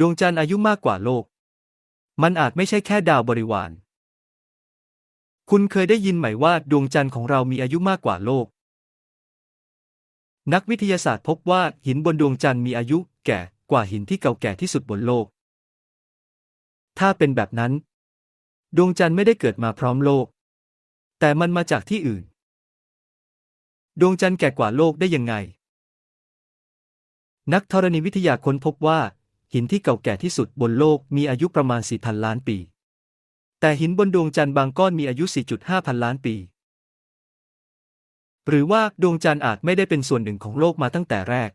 ดวงจันทร์อายุมากกว่าโลก มันอาจไม่ใช่แค่ดาวบริวาร คุณเคยได้ยินไหมว่าดวงจันทร์ของเรามีอายุมากกว่าโลก นักวิทยาศาสตร์พบว่าหินบนดวงจันทร์มีอายุแก่กว่าหินที่เก่าแก่ที่สุดบนโลก ถ้าเป็นแบบนั้น ดวงจันทร์ไม่ได้เกิดมาพร้อมโลก แต่มันมาจากที่อื่น ดวงจันทร์แก่กว่าโลกได้ยังไง นักธรณีวิทยาค้นพบว่า หินที่เก่าแก่ที่สุดบนโลกมีอายุประมาณ 4,000 ล้านปี แต่หินบนดวงจันทร์บางก้อนมีอายุ 4.5 พันล้านปี หรือว่าดวงจันทร์อาจไม่ได้เป็นส่วนหนึ่งของโลกมาตั้งแต่แรก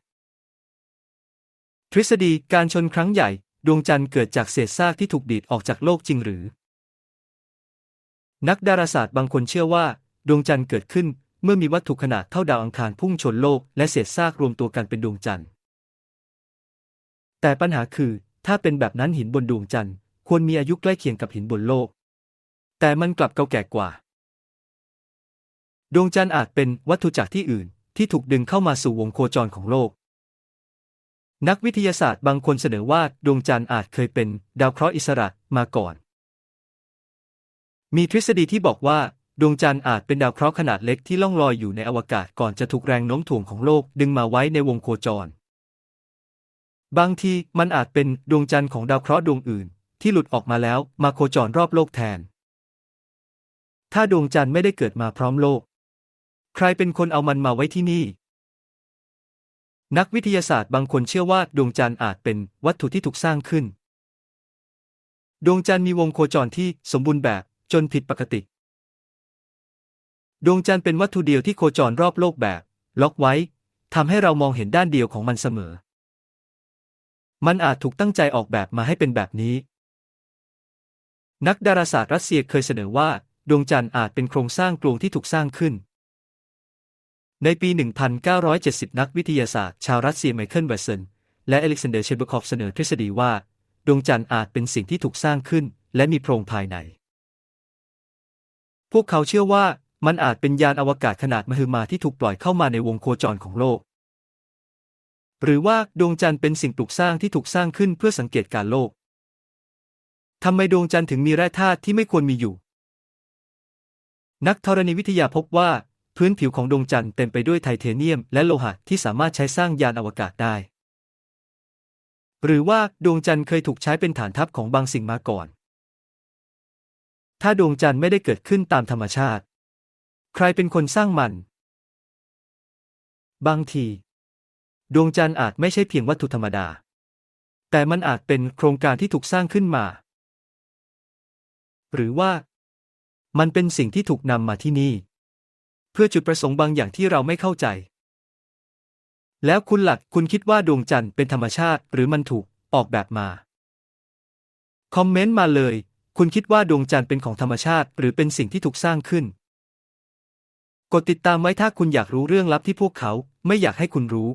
ทฤษฎีการชนครั้งใหญ่ ดวงจันทร์เกิดจากเศษซากที่ถูกดีดออกจากโลกจริงหรือ นักดาราศาสตร์บางคนเชื่อว่า ดวงจันทร์เกิดขึ้นเมื่อมีวัตถุขนาดเท่าดาวอังคารพุ่งชนโลกและเศษซากรวมตัวกันเป็นดวงจันทร์ แต่ปัญหาคือ ถ้าเป็นแบบนั้นหินบนดวงจันทร์ควรมีอายุใกล้เคียงกับหินบนโลก แต่มันกลับเก่าแก่กว่า ดวงจันทร์อาจเป็นวัตถุจากที่อื่นที่ถูกดึงเข้ามาสู่วงโคจรของโลก นักวิทยาศาสตร์บางคนเสนอว่าดวงจันทร์อาจเคยเป็นดาวเคราะห์อิสระมาก่อน มีทฤษฎีที่บอกว่าดวงจันทร์อาจเป็นดาวเคราะห์ขนาดเล็กที่ล่องลอยอยู่ในอวกาศก่อนจะถูกแรงโน้มถ่วงของโลกดึงมาไว้ในวงโคจร บางทีมันอาจเป็นดวงจันทร์ของดาวเคราะห์ดวงอื่น ที่หลุดออกมาแล้วมาโคจรรอบโลกแทน ถ้าดวงจันทร์ไม่ได้เกิดมาพร้อมโลก ใครเป็นคนเอามันมาไว้ที่นี่ นักวิทยาศาสตร์บางคนเชื่อว่าดวงจันทร์อาจเป็นวัตถุที่ถูกสร้างขึ้น ดวงจันทร์มีวงโคจรที่สมบูรณ์แบบจนผิดปกติ ดวงจันทร์เป็นวัตถุเดียวที่โคจรรอบโลกแบบ ล็อกไว้ทำให้เรามองเห็นด้านเดียวของมันเสมอ มันอาจถูกตั้งใจออกแบบมาให้เป็นแบบนี้ นักดาราศาสตร์รัสเซียเคยเสนอว่า ดวงจันทร์อาจเป็นโครงสร้างกลวงที่ถูกสร้างขึ้น ในปี 1970 นักวิทยาศาสตร์ ชาวรัสเซียไมเคิลเวสเซนและอเล็กซานเดอร์เชเบคอฟเสนอทฤษฎีว่า ดวงจันทร์อาจเป็นสิ่งที่ถูกสร้างขึ้น และมีโพรงภายใน พวกเขาเชื่อว่ามันอาจเป็นยานอวกาศขนาดมหึมาที่ถูกปล่อยเข้ามาในวงโคจรของโลก หรือว่าดวงจันทร์เป็นสิ่งปลูกสร้างที่ถูกสร้างขึ้นเพื่อสังเกตการโลก ทำไมดวงจันทร์ถึงมีแร่ธาตุที่ไม่ควรมีอยู่ นักธรณีวิทยาพบว่า พื้นผิวของดวงจันทร์เต็มไปด้วยไทเทเนียม และโลหะที่สามารถใช้สร้างยานอวกาศได้ หรือว่าดวงจันทร์เคยถูกใช้เป็นฐานทัพของบางสิ่งมาก่อน ถ้าดวงจันทร์ไม่ได้เกิดขึ้นตามธรรมชาติ ใครเป็นคนสร้างมัน บางที ดวงจันทร์อาจไม่ใช่เพียงวัตถุธรรมดา แต่มันอาจเป็นโครงการที่ถูกสร้างขึ้นมา หรือว่า มันเป็นสิ่งที่ถูกนำมาที่นี่ เพื่อจุดประสงค์บางอย่างที่เราไม่เข้าใจ แล้วคุณหลักคุณคิดว่าดวงจันทร์เป็นธรรมชาติ หรือมันถูกออกแบบมา คอมเมนต์มาเลย คุณคิดว่าดวงจันทร์เป็นของธรรมชาติ หรือเป็นสิ่งที่ถูกสร้างขึ้น กดติดตามไว้ถ้าคุณอยากรู้เรื่องลับที่พวกเขาไม่อยากให้คุณรู้